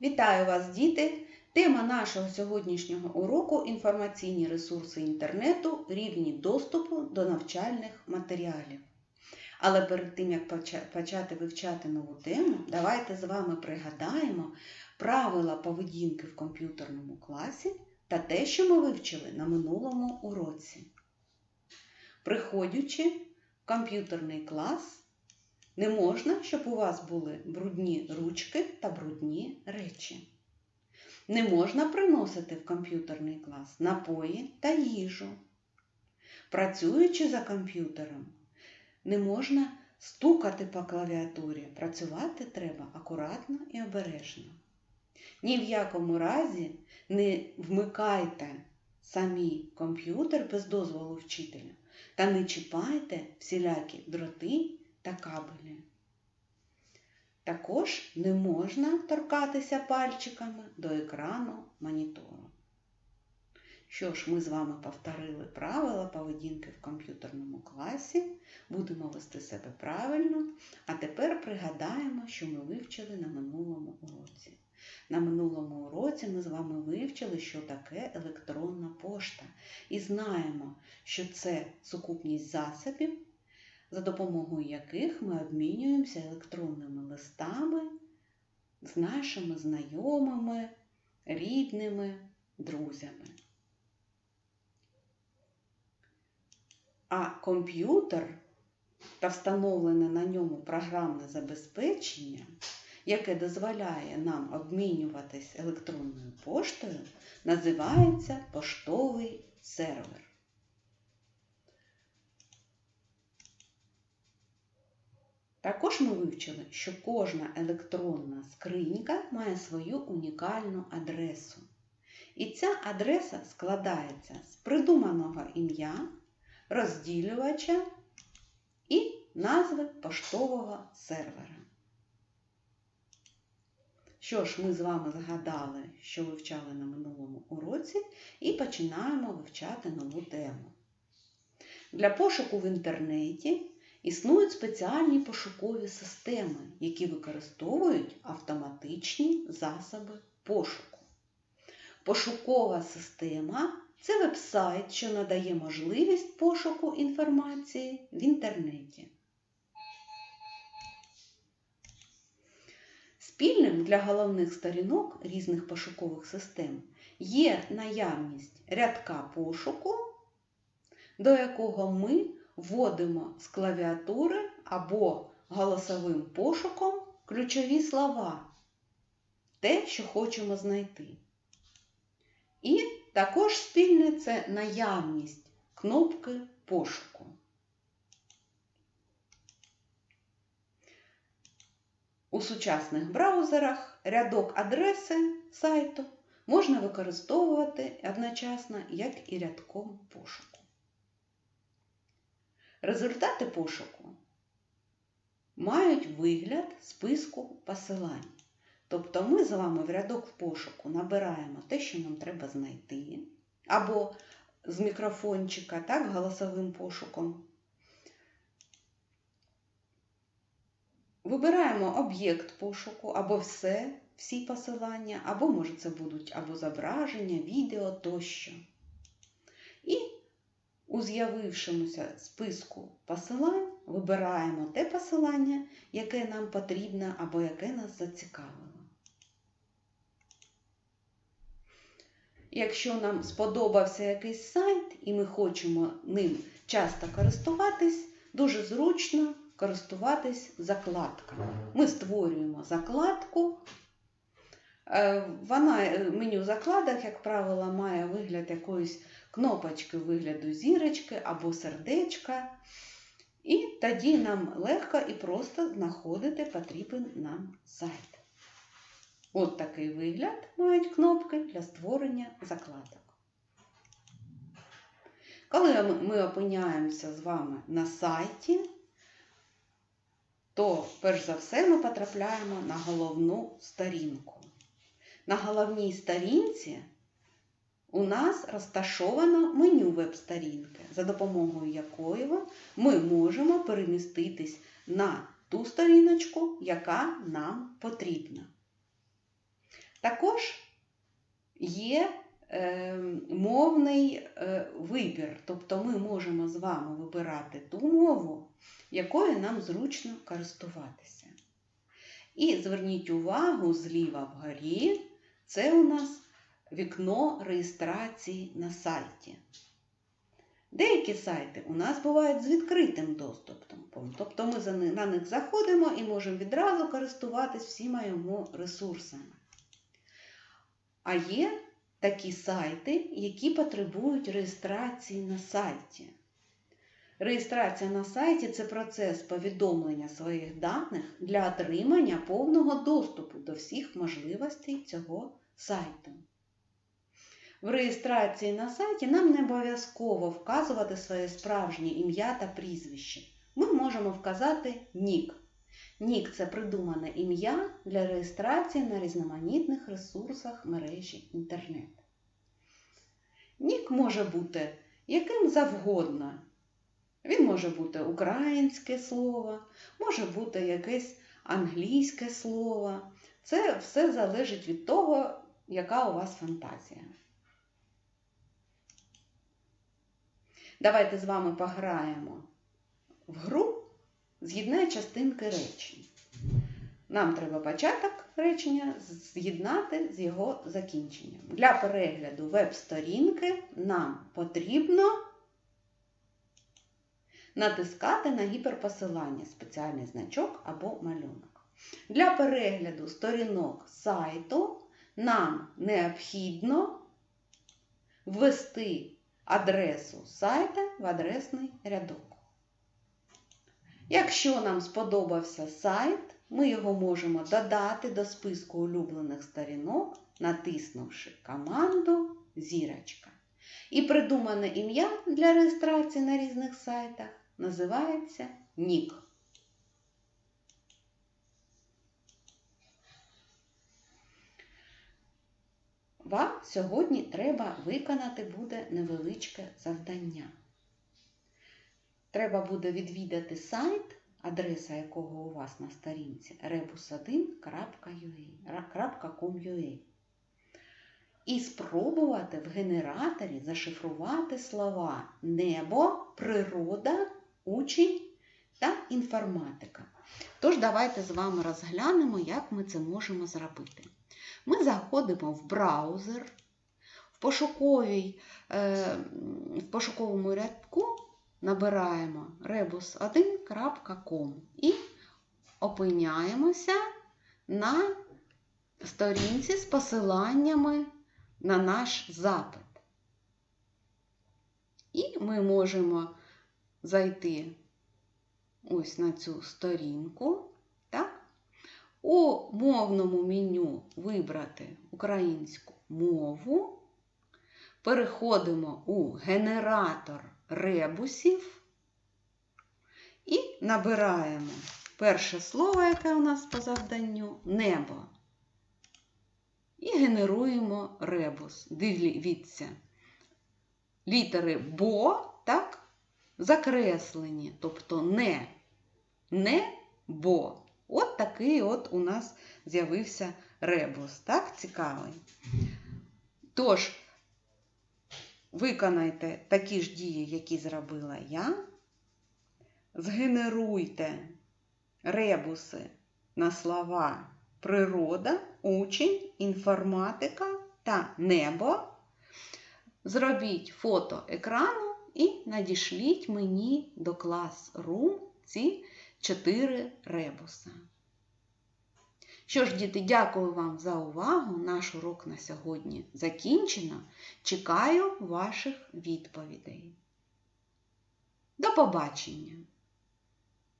Вітаю вас, діти! Тема нашого сьогоднішнього уроку інформаційні ресурси інтернету, рівні доступу до навчальних матеріалів. Але перед тим, як почати вивчати нову тему, давайте з вами пригадаємо правила поведінки в комп'ютерному класі та те, що ми вивчили на минулому уроці. Приходячи в комп'ютерний клас, не можна, щоб у вас були брудні ручки та брудні речі. Не можна приносити в комп'ютерний клас напої та їжу. Працюючи за комп'ютером, не можна стукати по клавіатурі. Працювати треба акуратно і обережно. Ні в якому разі не вмикайте самі комп'ютер без дозволу вчителя та не чіпайте всілякі дроти та кабелі. Також не можна торкатися пальчиками до екрану монітору. Що ж, ми з вами повторили правила поведінки в комп'ютерному класі, будемо вести себе правильно, а тепер пригадаємо, що ми вивчили на минулому уроці. На минулому уроці ми з вами вивчили, що таке електронна пошта, і знаємо, що це сукупність засобів, за допомогою яких ми обмінюємося електронними листами з нашими знайомими, рідними, друзями. А комп'ютер та встановлене на ньому програмне забезпечення, яке дозволяє нам обмінюватись електронною поштою, називається поштовий сервер. Також ми вивчили, що кожна електронна скринька має свою унікальну адресу. І ця адреса складається з придуманого ім'я, розділювача і назви поштового сервера. Що ж, ми з вами згадали, що вивчали на минулому уроці, і починаємо вивчати нову тему. Для пошуку в інтернеті Існують спеціальні пошукові системи, які використовують автоматичні засоби пошуку. Пошукова система це веб-сайт, що надає можливість пошуку інформації в інтернеті. Спільним для головних сторінок різних пошукових систем є наявність рядка пошуку, до якого ми вводимо з клавіатури або голосовим пошуком ключові слова, те, що хочемо знайти. І також спільне це наявність кнопки пошуку. У сучасних браузерах рядок адреси сайту можна використовувати одночасно як і рядком пошуку. Результати пошуку мають вигляд списку посилань. Тобто ми з вами в рядок в пошуку набираємо те, що нам треба знайти, або з мікрофончика, так, голосовим пошуком. Вибираємо об'єкт пошуку, або все, всі посилання, або, може, це будуть або зображення, відео тощо. У з'явившомуся списку посилань вибираємо те посилання, яке нам потрібно або яке нас зацікавило. Якщо нам сподобався якийсь сайт і ми хочемо ним часто користуватись, дуже зручно користуватись закладками. Ми створюємо закладку. Е, вона е, меню закладок, як правило, має вигляд якоїсь кнопочки вигляду зірочки або сердечка. І тоді нам легко і просто знаходити потрібен нам сайт. От такий вигляд мають кнопки для створення закладок. Коли ми опиняємося з вами на сайті, то перш за все ми потрапляємо на головну сторінку. На головній сторінці у нас розташовано меню веб-сторінки, за допомогою якої ми можемо переміститись на ту сторіночку, яка нам потрібна. Також є е, мовний е, вибір, тобто ми можемо з вами вибирати ту мову, якою нам зручно користуватися. І зверніть увагу зліва вгорі, це у нас вікно реєстрації на сайті. Деякі сайти у нас бувають з відкритим доступом, тобто ми на них заходимо і можемо відразу користуватись всіма його ресурсами. А є такі сайти, які потребують реєстрації на сайті. Реєстрація на сайті це процес повідомлення своїх даних для отримання повного доступу до всіх можливостей цього сайту. В реєстрації на сайті нам не обов'язково вказувати своє справжнє ім'я та прізвище. Ми можемо вказати нік. Нік це придумане ім'я для реєстрації на різноманітних ресурсах мережі інтернет. Нік може бути яким завгодно. Він може бути українське слово, може бути якесь англійське слово. Це все залежить від того, яка у вас фантазія. Давайте з вами пограємо в гру з'єднай частинки речень. Нам треба початок речення з'єднати з його закінченням. Для перегляду веб-сторінки нам потрібно натискати на гіперпосилання спеціальний значок або малюнок. Для перегляду сторінок сайту нам необхідно ввести адресу сайта в адресний рядок. Якщо нам сподобався сайт, ми його можемо додати до списку улюблених сторінок, натиснувши команду Зірочка. І придумане ім'я для реєстрації на різних сайтах називається Нік. Вам сьогодні треба виконати буде невеличке завдання. Треба буде відвідати сайт, адреса якого у вас на сторінці rebus1.com.ua і спробувати в генераторі зашифрувати слова небо, природа, учень та інформатика. Тож, давайте з вами розглянемо, як ми це можемо зробити. Ми заходимо в браузер, в, пошуковій, е, в пошуковому рядку набираємо rebus1.com і опиняємося на сторінці з посиланнями на наш запит. І ми можемо зайти ось на цю сторінку. так? У мовному меню вибрати українську мову. Переходимо у генератор ребусів і набираємо перше слово, яке у нас по завданню небо. І генеруємо ребус. Дивіться, літери бо, так, закреслені, тобто не, не бо. От такий от у нас з'явився ребус. Так, цікавий. Тож, виконайте такі ж дії, які зробила я. Згенеруйте ребуси на слова природа, учень, інформатика та небо. Зробіть фото екрану і надішліть мені до Classroom ці чотири ребуса. Що ж, діти, дякую вам за увагу. Наш урок на сьогодні закінчено. Чекаю ваших відповідей. До побачення!